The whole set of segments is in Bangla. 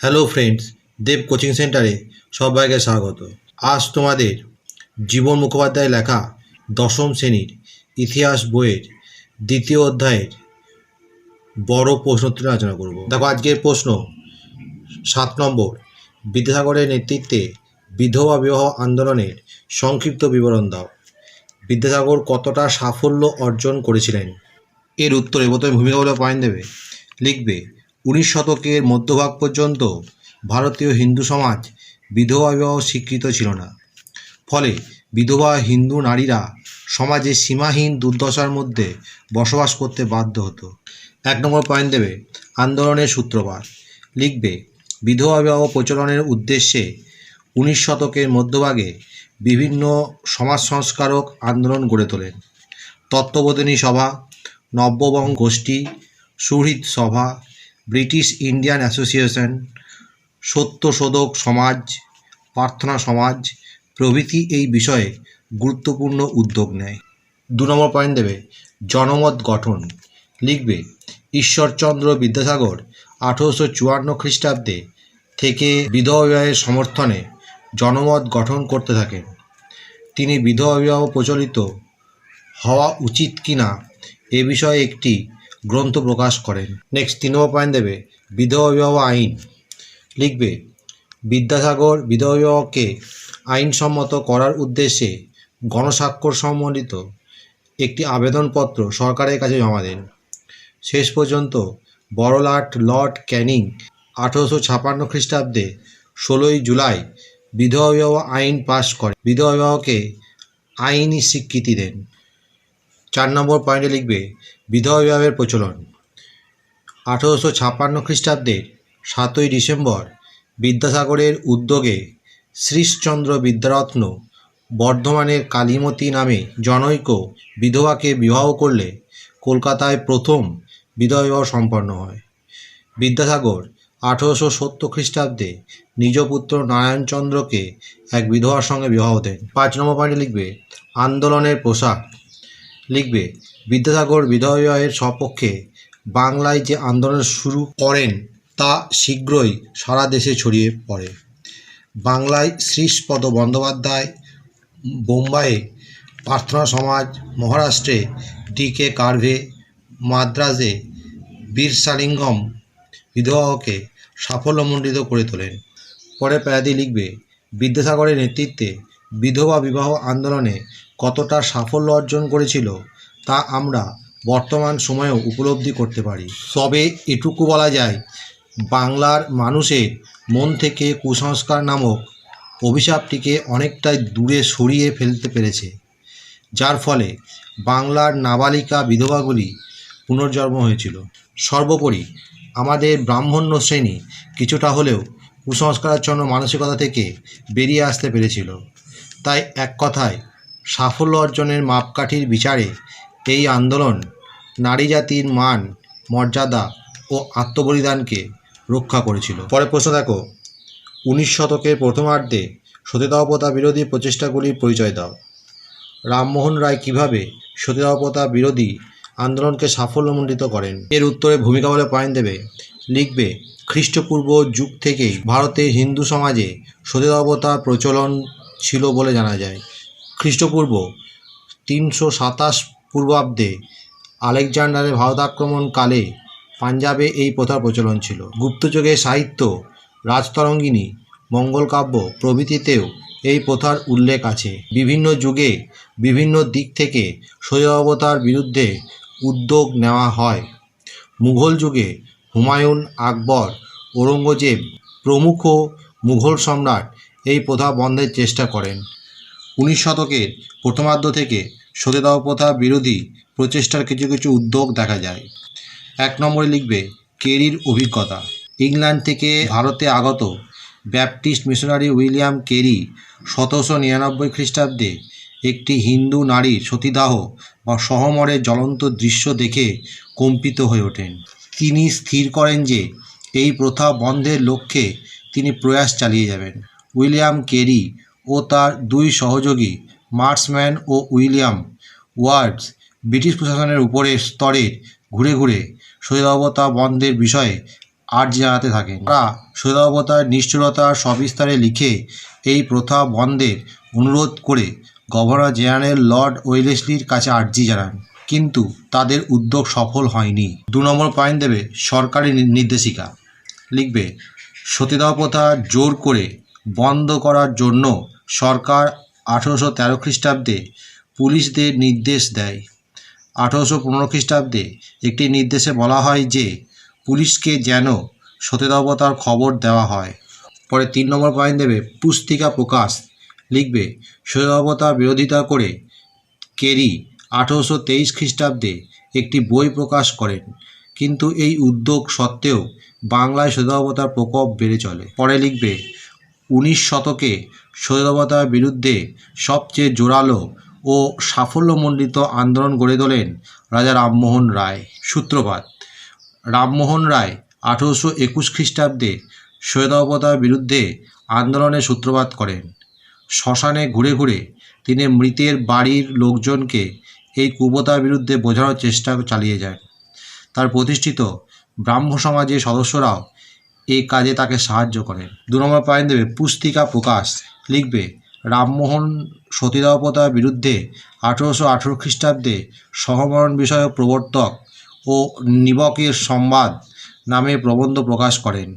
হ্যালো ফ্রেন্ডস দেব কোচিং সেন্টারে সবাইকে স্বাগত। আজ তোমাদের জীবন মুখোপাধ্যায় লেখা দশম শ্রেণির ইতিহাস বইয়ের দ্বিতীয় অধ্যায়ের বড় প্রশ্নোত্তর আলোচনা করব। দেখো আজকের প্রশ্ন, সাত নম্বর, বিদ্যাসাগরের নেতৃত্বে বিধবা বিবাহ আন্দোলনের সংক্ষিপ্ত বিবরণ দাও। বিদ্যাসাগর কতটা সাফল্য অর্জন করেছিলেন? এর উত্তরে প্রথমে ভূমিকাগুলো পয়েন্ট দেবে। লিখবে উনিশ শতকের মধ্যভাগ পর্যন্ত ভারতীয় হিন্দু সমাজ বিধবা বিবাহ স্বীকৃত ছিল না। ফলে বিধবা হিন্দু নারীরা সমাজে সীমাহীন দুর্দশার মধ্যে বসবাস করতে বাধ্য হতো। এক নম্বর পয়েন্ট দেবে আন্দোলনের সূত্রপাত। লিখবে, বিধবা বিবাহ প্রচলনের উদ্দেশ্যে উনিশ শতকের মধ্যভাগে বিভিন্ন সমাজ সংস্কারক আন্দোলন গড়ে তোলেন। তত্ত্ববোধিনী সভা নব্যবং গোষ্ঠী, সুহৃদ সভা ব্রিটিশ ইন্ডিয়ান অ্যাসোসিয়েশন সত্যশোধক সমাজ, প্রার্থনা সমাজ প্রভৃতি এই বিষয়ে গুরুত্বপূর্ণ উদ্যোগ নেয়। দু নম্বর পয়েন্ট দেবে, জনমত গঠন। লিখবে, ঈশ্বরচন্দ্র বিদ্যাসাগর আঠেরোশো চুয়ান্ন খ্রিস্টাব্দে থেকে বিধবা বিবাহের সমর্থনে জনমত গঠন করতে থাকেন। তিনি বিধবা বিবাহ প্রচলিত হওয়া উচিত কিনা এ বিষয়ে একটি গ্রন্থ প্রকাশ করেন। নেক্সট পয়েন্ট দেবে। বিধবা আইন। লিখবে, বিদ্যাসাগর বিধবা বিবাহকে আইনসম্মত করার উদ্দেশ্যে গণস্বাক্ষর সম্বলিত একটি আবেদনপত্র সরকারের কাছে জমা দেন। শেষ পর্যন্ত বড়লাট লর্ড ক্যানিং আঠেরোশো ছাপান্ন খ্রিস্টাব্দে ষোলোই জুলাই বিধবা বিবাহ আইন পাশ করে বিবাহকে আইনি স্বীকৃতি দেন। চার নম্বর পয়েন্টে লিখবে বিধবা বিবাহের প্রচলন। আঠেরোশো ছাপ্পান্ন খ্রিস্টাব্দের সাতই ডিসেম্বর বিদ্যাসাগরের উদ্যোগে শ্রীশচন্দ্র বিদ্যারত্ন বর্ধমানের কালীমতী নামে জনৈক বিধবাকে বিবাহ করলে কলকাতায় প্রথম বিধবা বিবাহ সম্পন্ন হয়। বিদ্যাসাগর আঠেরোশো সত্তর খ্রিস্টাব্দে নিজ পুত্র নারায়ণচন্দ্রকে এক বিধবার সঙ্গে বিবাহ দেন। পাঁচ নম্বর পয়েন্টে লিখবে, আন্দোলনের পোশাক। লিখবে বিদ্যাসাগর বিধবা বিবাহের সপক্ষে বাংলায় যে আন্দোলন শুরু করেন, তা শীঘ্রই সারা দেশে ছড়িয়ে পড়ে। বাংলায় শ্রীশপদ বন্দ্যোপাধ্যায়, বোম্বাইয়ে প্রার্থনা সমাজ, মহারাষ্ট্রে ডি কে কার্ভে, মাদ্রাজে বীরসালিঙ্গম বিধবাকে সাফল্যমণ্ডিত করে তোলেন। পরে প্যাদি লিখবে, বিদ্যাসাগরের নেতৃত্বে বিধবা বিবাহ আন্দোলনে কতটা সাফল্য অর্জন করেছিল তা আমরা বর্তমান সময়েও উপলব্ধি করতে পারি। তবে এটুকু বলা যায়, বাংলার মানুষের মন থেকে কুসংস্কার নামক অভিশাপটিকে অনেকটাই দূরে সরিয়ে ফেলতে পেরেছে। যার ফলে বাংলার নাবালিকা বিধবাগুলি পুনর্জন্ম হয়েছিল। সর্বোপরি আমাদের ব্রাহ্মণ্য শ্রেণি কিছুটা হলেও কুসংস্কারাচ্ছন্ন মানসিকতা থেকে বেরিয়ে আসতে পেরেছিল। তাই এক কথায় সাফল্য অর্জনের মাপকাঠির বিচারে এই আন্দোলন নারী জাতির মান, মর্যাদা ও আত্মবলিদানকে রক্ষা করেছিল। পরে প্রশ্ন দেখো, উনিশ শতকের প্রথমার্ধে সতীদাহপতা বিরোধী প্রচেষ্টাগুলির পরিচয় দাও। রামমোহন রায় কীভাবে সতীদাহপতা বিরোধী আন্দোলনকে সাফল্যমণ্ডিত করেন? এর উত্তরে ভূমিকা বলে পয়েন্ট দেবে, লিখবে, খ্রিস্টপূর্ব যুগ থেকেই ভারতের হিন্দু সমাজে সতীদাহপ্রথার প্রচলন ছিল বলে জানা যায়। খ্রিস্টপূর্ব তিনশো সাতাশ পূর্বাব্দে আলেকজান্ডারের ভারত আক্রমণকালে পাঞ্জাবে এই প্রথার প্রচলন ছিল। গুপ্তযুগের সাহিত্য, রাজতরঙ্গিনী, মঙ্গলকাব্য প্রভৃতিতেও এই প্রথার উল্লেখ আছে। বিভিন্ন যুগে বিভিন্ন দিক থেকে সতীদাহপ্রথার বিরুদ্ধে উদ্যোগ নেওয়া হয়। মুঘল যুগে হুমায়ুন আকবর, ঔরঙ্গজেব প্রমুখ মুঘল সম্রাট এই প্রথা বন্ধের চেষ্টা করেন। উনিশ শতকের প্রথমার্ধ থেকে সতীদাহ প্রথা বিরোধী প্রচেষ্টার কিছু কিছু উদ্যোগ দেখা যায়। এক নম্বরে লিখবে, কেরির অভিজ্ঞতা। ইংল্যান্ড থেকে ভারতে আগত ব্যাপটিস্ট মিশনারি উইলিয়াম কেরি সতেরোশো নিরানব্বই খ্রিস্টাব্দে একটি হিন্দু নারীর সতীদাহ বা সহমরের জ্বলন্ত দৃশ্য দেখে কম্পিত হয়ে ওঠেন। তিনি স্থির করেন যে, এই প্রথা বন্ধের লক্ষ্যে তিনি প্রয়াস চালিয়ে যাবেন। উইলিয়াম কেরি ও তার দুই সহযোগী মার্সম্যান ও উইলিয়াম ওয়ার্ডস ব্রিটিশ প্রশাসনের উপরের স্তরের ঘুরে ঘুরে সতীদাহপ্রথা বন্ধের বিষয়ে আর্জি জানাতে থাকেন। তারা সদাবতার নিষ্ঠুরতার সবিস্তারে লিখে এই প্রথা বন্ধের অনুরোধ করে গভর্নর জেনারেল লর্ড ওয়েলেসলির কাছে আর্জি জানান। কিন্তু তাদের উদ্যোগ সফল হয়নি। দু নম্বর পয়েন্ট দেবে সরকারি নির্দেশিকা। লিখবে সতীদাহ প্রথা জোর করে বন্ধ করার জন্য সরকার আঠেরোশো তেরো খ্রিস্টাব্দে পুলিশদের নির্দেশ দেয়। আঠেরোশো পনেরো খ্রিস্টাব্দে একটি নির্দেশে বলা হয় যে, পুলিশকে যেন সতীদাহতার খবর দেওয়া হয়। পরে তিন নম্বর পয়েন্ট দেবে, পুস্তিকা প্রকাশ। লিখবে সতীদাহতার বিরোধিতা করে কেরি আঠেরোশো তেইশ খ্রিস্টাব্দে একটি বই প্রকাশ করেন। কিন্তু এই উদ্যোগ সত্ত্বেও বাংলায় সতীদাহতার প্রকোপ বেড়ে চলে। পরে লিখবে উনিশ শতকে সতীদাহতার বিরুদ্ধে সবচেয়ে জোরালো ও সাফল্যমণ্ডিত আন্দোলন গড়ে তোলেন রাজা রামমোহন রায়। সূত্রপাত, রামমোহন রায় আঠেরোশো একুশ খ্রিস্টাব্দে সৈয়দাবতার বিরুদ্ধে আন্দোলনের সূত্রপাত করেন। শ্মশানে ঘুরে ঘুরে তিনি মৃতের বাড়ির লোকজনকে এই কুবতার বিরুদ্ধে বোঝানোর চেষ্টা চালিয়ে যান। তার প্রতিষ্ঠিত ব্রাহ্ম সমাজের সদস্যরাও এই কাজে তাকে সাহায্য করেন দু নম্বর পয়েন্ট দেবে, পুস্তিকা প্রকাশ। লিখবে, রামমোহন সতীদাহপতার বিরুদ্ধে আঠেরোশো আঠেরো খ্রিস্টাব্দে সহমরণ বিষয়ক প্রবর্তক ও নিবকের সংবাদ নামে প্রবন্ধ প্রকাশ করেন।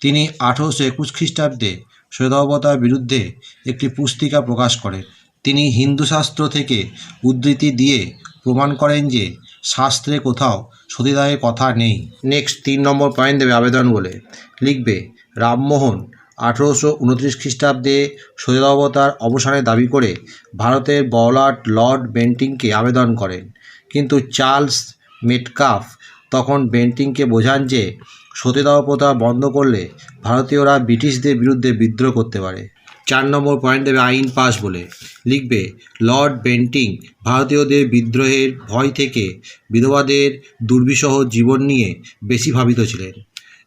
তিনি আঠেরোশো একুশ খ্রিস্টাব্দে সতীদাহপতার বিরুদ্ধে একটি পুস্তিকা প্রকাশ করেন। তিনি হিন্দু শাস্ত্র থেকে উদ্ধৃতি দিয়ে প্রমাণ করেন যে শাস্ত্রে কোথাও সতীদাহের কথা নেই। নেক্সট তিন নম্বর পয়েন্ট দেবে আবেদন বলে। লিখবে, রামমোহন আঠেরোশো উনত্রিশ খ্রিস্টাব্দে সতীদাহতার অবসানের দাবি করে ভারতের বলার্ড লর্ড বেন্টিংকে আবেদন করেন। কিন্তু চার্লস মেটকাফ তখন বেন্টিংকে বোঝান যে সতীদাহ প্রথা বন্ধ করলে ভারতীয়রা ব্রিটিশদের বিরুদ্ধে বিদ্রোহ করতে পারে। চার নম্বর পয়েন্ট দেবে আইন পাস বলে। লিখবে, লর্ড বেন্টিং ভারতীয়দের বিদ্রোহের ভয় থেকে বিধবাদের দুর্বিষহ জীবন নিয়ে বেশি ভাবিত ছিলেন।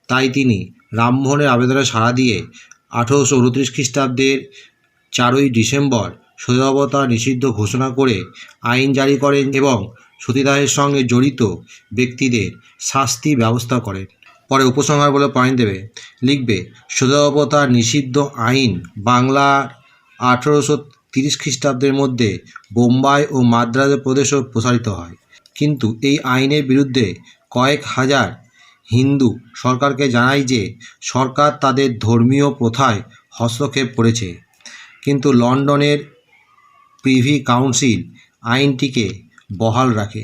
তাই তিনি রামমোহনের আবেদনে সাড়া দিয়ে আঠেরোশো উনত্রিশ খ্রিস্টাব্দের চারই ডিসেম্বর সতীদাহতা নিষিদ্ধ ঘোষণা করে আইন জারি করেন এবং সতীদাহের সঙ্গে জড়িত ব্যক্তিদের শাস্তি ব্যবস্থা করেন। পরে উপসংহার বলে পয়েন্ট দেবে। লিখবে সতীদাহতা নিষিদ্ধ আইন বাংলার আঠেরোশো তিরিশ খ্রিস্টাব্দের মধ্যে বোম্বাই ও মাদ্রাজ প্রদেশেও প্রসারিত হয়। কিন্তু এই আইনের বিরুদ্ধে কয়েক হাজার হিন্দু সরকারকে জানায় যে সরকার তাদের ধর্মীয় প্রথায় হস্তক্ষেপ করেছে। কিন্তু লন্ডনের প্রিভি কাউন্সিল আইনটিকে বহাল রাখে।